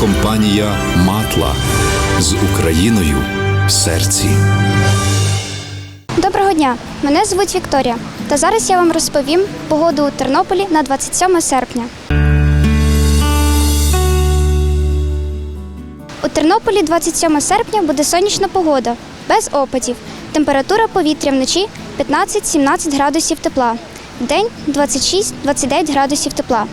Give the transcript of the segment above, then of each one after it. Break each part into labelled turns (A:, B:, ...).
A: компанія Матла з Україною в серці.
B: Доброго дня! Мене звуть Вікторія. Та зараз я вам розповім погоду у Тернополі на 27 серпня. У Тернополі 27 серпня буде сонячна погода, без опадів. Температура повітря вночі 15-17 градусів тепла. Вдень 26-29 градусів тепла.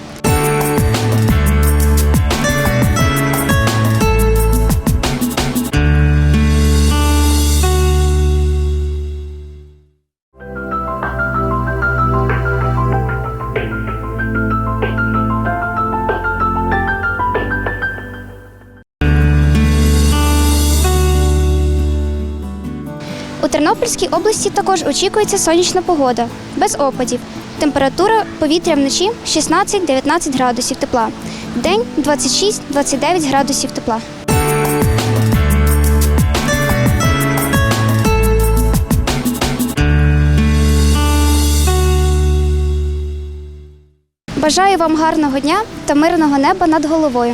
B: У Тернопільській області також очікується сонячна погода, без опадів. Температура повітря вночі 16-19 градусів тепла. Вдень 26-29 градусів тепла. Бажаю вам гарного дня та мирного неба над головою.